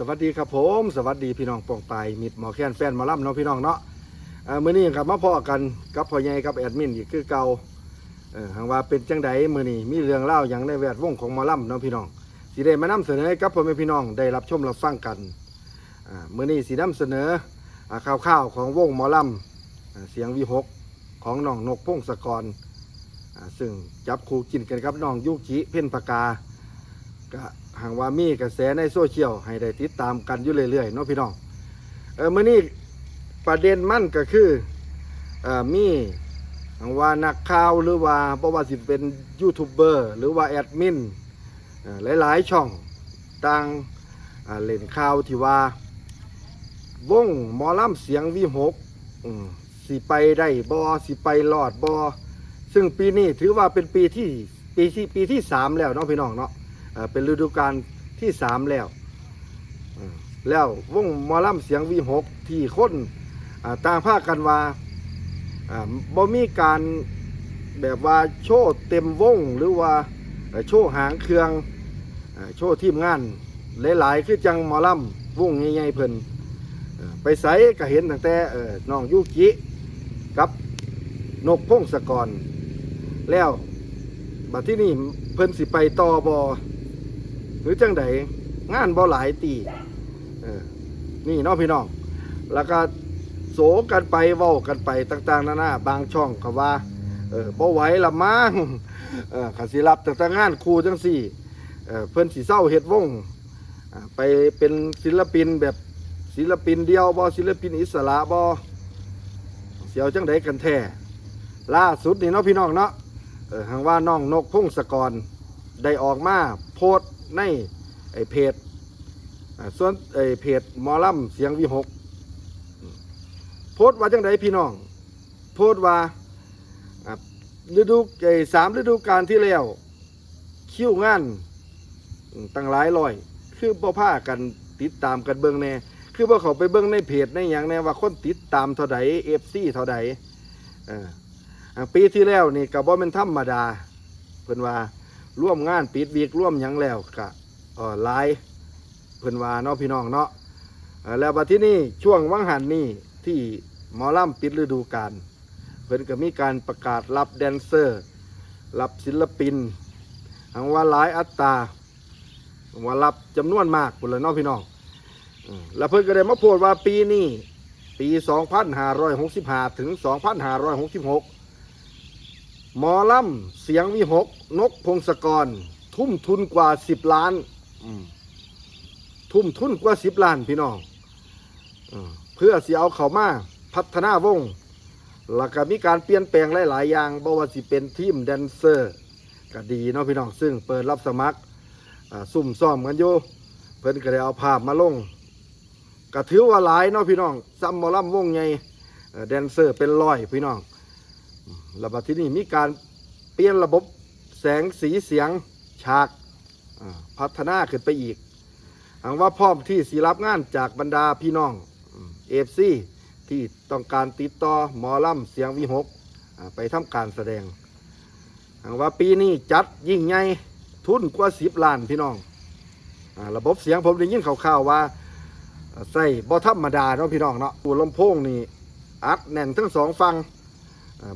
สวัสดีครับผม สวัสดีพี่น้องปองไปายมิดหมอแค้นแฟนหมาล่ำเนาะพี่น้องเนาะเมื้อนี้ครับมาพอกันกับพ่อใหญ่กับแอดมินอีกคือเก่าเออหางว่าเป็นจังใดมื้อนี้มีเรื่องเล่าอย่างในแวดวงของหมอล่ำเนาะพี่น้องสิได้มานำเสนอให้กับพ่อแม่พี่น้องได้รับชมรับฟังกันมื้อนี้สินำเสนออ่าข่าวๆของวงหมอล่ำเสียงวิหกของน้องนกพงศกรซึ่งจับคู่กินกันกับน้องยุกิเพ่นปากาก็ หางว่ามีกระแสในโซเชียลให้ได้ติดตามกันอยู่เรื่อยๆเนาะพี่น้องเออมื่อนี้ประเด็นมั่นก็คือเออมีหางว่านักข่าวหรือว่าบ่ว่าสิเป็นยูทูบเบอร์หรือว่าแอดมินหลายๆช่องต่างเล่นข่าวที่ว่าวงหมอลำเสียงวีหกสิไปได้บ่สิไปรอดบ่ซึ่งปีนี้ถือว่าเป็นปีที่ปีที่ปีที่สามแล้วเนาะพี่น้องเนาะ เป็นฤดูกาลที่สามแล้วแล้ววงมอลำเสียงวีหกที่ค้นอ่าต่างภาคกันว่าบ่มีการแบบว่าโชว์เต็มวงหรือว่าโชว์หางเครื่องโชว์ทีมงาน หลายๆ คือจังมอลำวงใหญ่ๆเพิ่นไปใส่ก็เห็นตั้งแต่น้องยุกิกับนกพงศกร แล้วบัดที่นี่เพิ่นสิไปต่อบอ รือจังใดงานบ่หลายตีนี่น้องพี่น้อง แล้วก็โศกันไปเว้ากันไปต่าง ๆนานาบางช่องก็ว่า เออบ่ไหวละมั้งเออขันสิรับต่างๆงานครูจังสี่เออเพิ่นสิเศร้าเฮ็ดวงอ่าไปเป็นศิลปินแบบศิลปินเดียวบ่ศิลปินอิสระบ่เสียวจังใดกันแท้ล่าสุดนี่เนาะพี่น้องเนาะเออหางว่าน้องนกพงศกรได้ออกมาโพส ในไอเพจส่วนไอเพจหมอลำเสียงวิหกโพสต์ว่าจังไดพี่น้อง โพสต์ว่าฤดูไอสามฤดูกาลที่แล้ว คิวงานตั้งหลายร้อย คือบ่พากันติดตามกันเบิ่งแน่คือบ่เขาไปเบิ่งในเพจในอย่างแน่ว่าคนติดตามเท่าใดเอฟซีเท่าใดเอออ่าปีที่แล้วนี่ก็บ่เป็นธรรมดาเพิ่นว่า ร่วมงานปิดวีกร่วมหยังแล้วกะเออหลายเพิ่นว่าเนาะพี่น้องเนาะเอ่อแล้วบัดที่นี่ช่วงวังหันนี่ที่หมอลำปิดฤดูกาลเพิ่นก็มีการประกาศรับแดนเซอร์ รับศิลปินหังว่าหลายอัตราว่ารับจำนวนมากพุ่นละเนาะพี่น้องอืมแล้วเพิ่นก็ได้มาโพดว่าปีนี้ปี 2565 ถึง 2566 หมอลำเสียงวิหก นกพงศกร ทุ่มทุนกว่าสิบล้านทุ่มทุนกว่าสิบล้านพี่น้องอเพื่อสิเอาเขามาพัฒนาวงแล้วก็มีการเปลี่ยนแปลงหลาย ๆ อย่างบ่ว่าสิเป็นทีมแดนเซอร์ก็ดีเนาะพี่น้องซึ่งเปิดรับสมัครซุ่มซ้อมกันอยู่เพิ่นก็ได้เอาภาพมาลงก็ถือว่าหลายเนาะพี่น้องซัมหมอลำวงใหญ่เอ่อแดนเซอร์เป็นร้อยพี่น้อง แล้วบัดที่นี่มีการเปลี่ยนระบบแสงสีเสียงฉากพัฒนาขึ้นไปอีกหวังว่าพร้อมที่สีรับงานจากบรรดาพี่น้องเอฟซีที่ต้องการติดต่อหมอลำเสียงวิหกไปทำการแสดงหวังว่าปีนี้จัดยิ่งใหญ่ทุนกว่าสิบล้านพี่น้องอระบบเสียงผมได้ยินข่าวๆว่าอ่าใส่บอธรรมดาเนาะพี่น้องเนาะปูลำโพงนี่อัดแน่นทั้งสองฟัง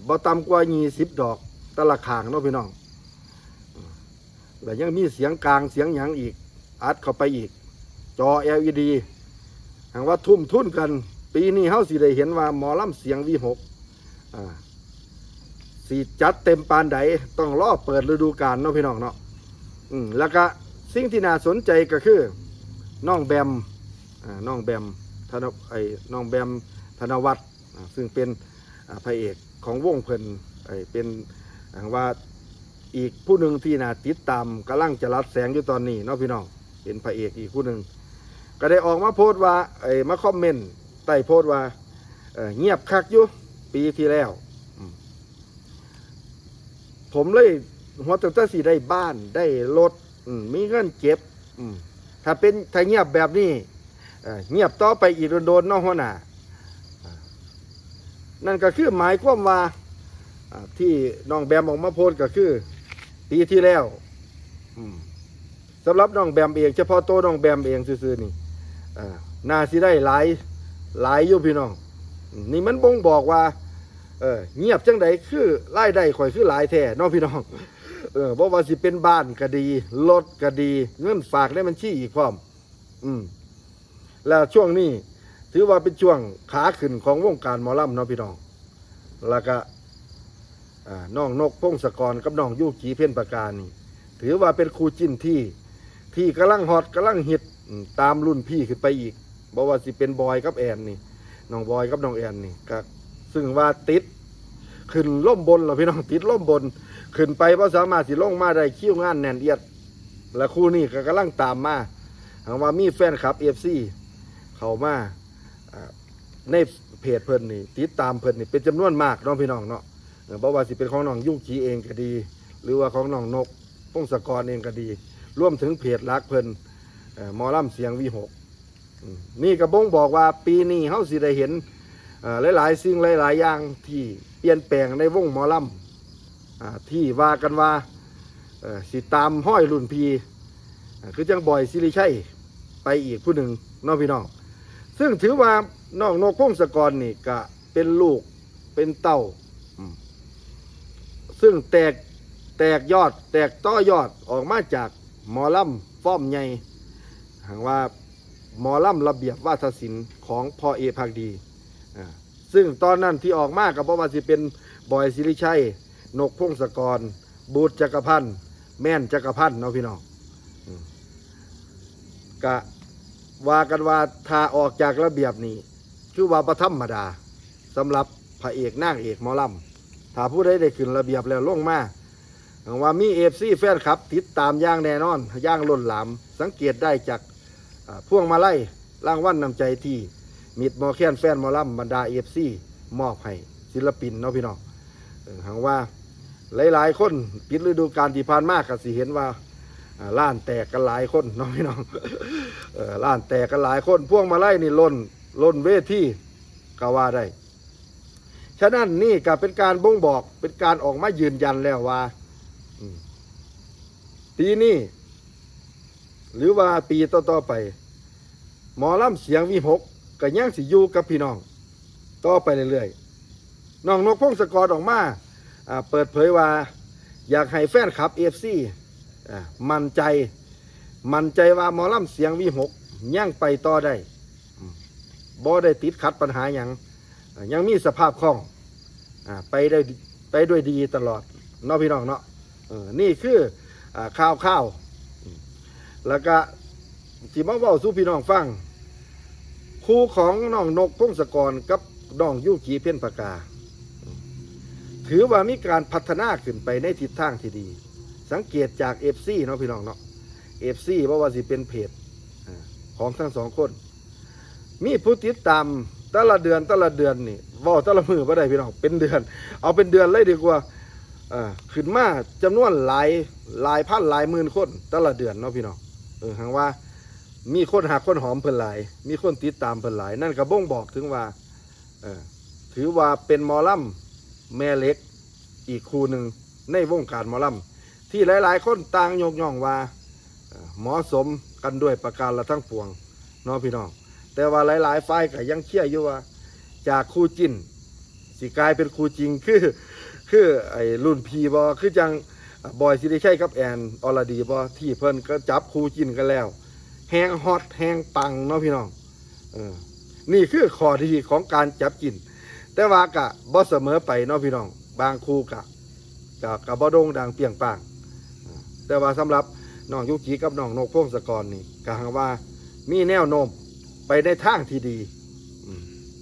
บ่ต่ำกว่า20ดอกตะละขางเนาะพี่น้องแล้วยังมีเสียงกลางเสียงหยังอีก อัดเข้าไปอีก จอ LED หางว่าทุ่มทุ่นกัน ปีนี้เฮาสิได้เห็นว่าหมอลำเสียง V6 อ่าสีจัดเต็มปานใดต้องรอเปิดฤดูกาลเนาะพี่น้องเนาะอืมแล้วก็สิ่งที่น่าสนใจก็คือน้องแบมน้องแบมธนไอ้น้องแบมธนวัฒน์ซึ่งเป็นพระเอก ของวงเพิ่นเป็นอ่าว่าอีกผู้หนึ่งที่น่าติดตามกำลังจะรับแสงอยู่ตอนนี้เนาะพี่น้องเป็นพระเอกอีกผู้หนึ่งก็ได้ออกมาโพสต์ว่าไอ้มาคอมเมนต์ใต้โพสต์ว่าเงียบคักอยู่ปีที่แล้ว ผมเลยหัวตั้งแต่สีได้บ้านได้รถมมีเงินเก็บถ้าเป็นถ้าเงียบแบบนี้เงียบต่อไปอีกโดนๆนาะหัวหน้า นั่นก็คือหมายความว่าที่น้องแบมออกมาโพสก็คือ ปีที่แล้วสำหรับน้องแบมเองเฉพาะโตน้องแบมเองซื่อๆนี่อ่าน่าสิได้หลายหลายอยู่พี่น้อง นี่มันบ่งบอกว่าเออเงียบจังใดคือรายได้ข่อยคือหลายแท้เนาะพี่น้องเออบ่ว่าสิเป็นบ้านก็ดีรถก็ดี เงินฝากในบัญชีอีกพร้อม อืม แล้วช่วงนี้ ถือว่าเป็นช่วงขาขึ้นของวงการหมอลำเนาะพี่น้อง แล้วก็น้องนกพงศกรกับน้องยูกีเพ่นประการนี่ถือว่าเป็นครูจิ้นที่ที่กำลังฮอตกำลังฮิตตามรุ่นพี่ขึ้นไปอีกบอกว่าสิเป็นบอยกับแอนนี่น้องบอยกับน้องแอนนี่ก็ซึ่งว่าติดขึ้นล่มบนเหราพี่น้องติดล่มบน ขึ้นไปเพราะสามารถสิลงมาได้คิ้วงานแน่นเอียด และคู่นี้ก็กำลังตามมาหากว่ามีแฟนคลับเอฟซีเข้ามา ในเพจเพิ่นนี่ติดตามเพิ่นนี่เป็นจำนวนมากน้องพี่น้องเนาะเออบ่ว่าสิเป็นของน้องยุ่งจีเองก็ดี หรือว่าของน้องนกพงศกรเองก็ดีรวมถึงเพจรักเพิ่นเอ่อหมอลำเสียงวีหกนี่กระบงบอกว่าปีนี้เฮาสิได้เห็นหลายๆสิ่งหลายๆอย่างที่เปลี่ยนแปลงในวงหมอลำอ่าที่ว่ากันว่าสิตามห้อยรุ่นพีคือจังบอยสิริชัยไปอีกผู้หนึ่งน้องพี่น้อง ซึ่งถือว่าน้องนกพงศกรนี่ก็เป็นลูกเป็นเต้าอืมซึ่งแตกแตกยอด แตกต่อยอดออกมาจากหมอลำฟ้อมใหญ่หางว่าหมอลำระเบียบวาทศิลป์ของพ่อเอพักดีอ่าซึ่งตอนนั้นที่ออกมากับเพราะว่าสิเป็นบอยสิริชัย นกพงศกร บูตรจักรพันธ์แม่นจักรพันธ์เนาะพี่น้องอืมกะ ว่ากันว่าถ้าออกจากระเบียบนี้คือว่าประธรรมดาสำหรับพระเอกนางเอกหมอลำถ้าผู้ใดได้ขึ้นระเบียบแล้วลงมาว่ามีเอฟซีแฟนคลับ ติดตามย่างแน่นอนย่างล้นหลาม สังเกตได้จากอ่าพวงมาไล่รางวันนำใจที่มิดมอแค้นแฟนมอลำบรรดาเอฟซีมอบให้ศิลปินเนาะพี่น้องหางว่าหลายๆ คนปิดฤดูกาลที่ผ่านมากก็สิเห็นว่า ล้านแตกกันหลายคนเนาะพี่น้องล้านแตกกันหลายคนพวงมาไล่นี่ล้นล้นเวทีก็ว่าได้ฉะนั้นนี่ก็เป็นการบ่งบอกเป็นการออกมายืนยันแล้วว่าปีนี้หรือว่าปีต่อๆไป หมอลำเสียงวีหกก็ยังสิยูกับพี่น้อง ต่อไปเรื่อยๆน้องนกพงศกรออกมาอ่าเปิดเผยว่า อยากให้แฟนคลับเอฟซี มั่นใจ มั่นใจว่าหมอลำเสียงวีหกยังไปต่อได้บ่ได้ติดขัดปัญหาอย่างยังมีสภาพคล่องอไปได้ไปด้วยดีตลอดเนาะพี่น้องเนาะนี่คืออ่าข้าวข้าวแล้วก็ที่มาว้าสู่พี่น้องฟังครูของน้องนกพงศกรกับน้องยุกีเพ่นปากา ถือว่ามีการพัฒนาขึ้นไปในทิศทางที่ดี สังเกตจากเอฟซีเนาะพี่น้องเนาะเอฟซีเพราะว่าสิเป็นเพจของทั้งสองคน มีผู้ติดตามแต่ละเดือนแต่ละเดือนนี่ว่าแต่ละมือบ่ได้พี่น้องเป็นเดือน เอาเป็นเดือนเลยดีกว่าขึ้นมาจำนวนหลายหลายพันหลายหมื่นคนแต่ละเดือนเนาะพี่น้องเออหางว่ามีคนหักคนหอมเพิ่นหลาย มีคนติดตามเพิ่นหลาย นั่นก็บ่งบอกถึงว่าเออถือว่าเป็นมอลำแม่เล็กอีกคู่หนึ่งในวงการมอลำ ที่หลาย ๆ คนต่างยกย่องว่าเหมาะสมกันด้วยประการละทั้งปวงเนาะพี่น้องแต่ว่าหลาย ๆ ฝ่ายก็ยังเชื่ออยู่ว่า จากคู่จิ้นสิกลายเป็นคู่จริงคือคือไอ้รุ่นพีบอคือจังบอยสิริชัยกับแอนอรดีบอที่เพิ่นก็จับคู่จินกันแล้วแหงฮอตแหงปังเนาะพี่น้องเออนี่คือข้อดีของการจับจินแต่ว่ากะบ่เสมอไปเนาะพี่น้อง บางคู่กะกะกะบ่โด่งดังเปียงปัง แต่ว่าสำหรับน้องยุกีกับน้องนกพงศกรนี่กะหังว่ามีแนวโน้มไปในทางที่ดี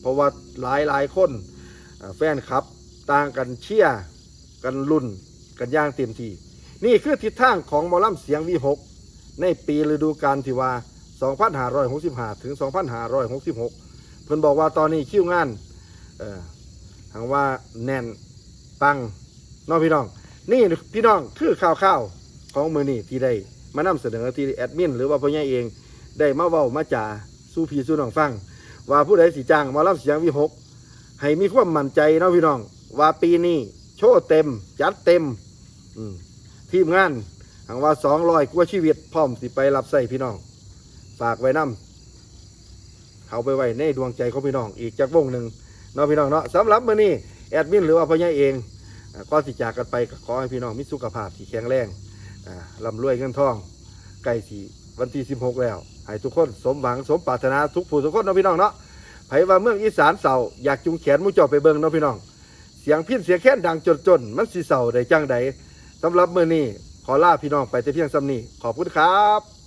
เพราะว่าหลายหลายคนแฟนคลับต่างกันเชียร์กันรุ่นกันย่างเต็มที่ นี่คือทิศทางของมอลำเสียงวีหกในปีฤดูกาลที่ว่า 2565 ถึง 2566 เพิ่นบอกว่าตอนนี้คิวงานทางว่าแน่นปังน้องพี่น้อง นี่พี่น้องคือข่าวข่าว ของมือนี่ที่ได้มานำเสนอที่แอดมินหรือว่าพ่อใหญ่เอง ได้มาเว้ามาจ่าสู้พีสู้น้องฟัง ว่าผู้ใดสิจ้างหมอลำเสียงวีหกให้มีความมั่นใจเนาะพี่น้อง ว่าปีนี้โชว์เต็ม จัดเต็มอืทีมงานหางว่าสองร้อยกว่าชีวิต พร้อมสิไปรับใส่พี่น้อง ฝากไว้นำเขาไปไว้ในดวงใจของพี่น้อง อีกจากวงหนึ่งเนาะพี่น้องเนาะสำหรับมื้อนี้แอดมินหรือว่าพ่อใหญ่เองอ่าก็สิจากกันไปขอให้พี่น้องมีสุขภาพที่แข็งแรง ลำรวยเงินทองใกล้สีวันที่ 16 แล้ว ให้ทุกคนสมหวังสมปรารถนาทุกผู้ทุกคนเนาะพี่น้องเนาะไผว่าเมืองอีสานเศร้าอยากจุงแขนมู่เจ้าไปเบิ่งเนาะพี่น้อง เสียงพินเสียงแค้นดังจนๆมันสิเศร้าได้จังใดสำหรับมื้อนี้ขอลาพี่น้องไปแต่เพียงซ้ำนี้ขอบคุณครับ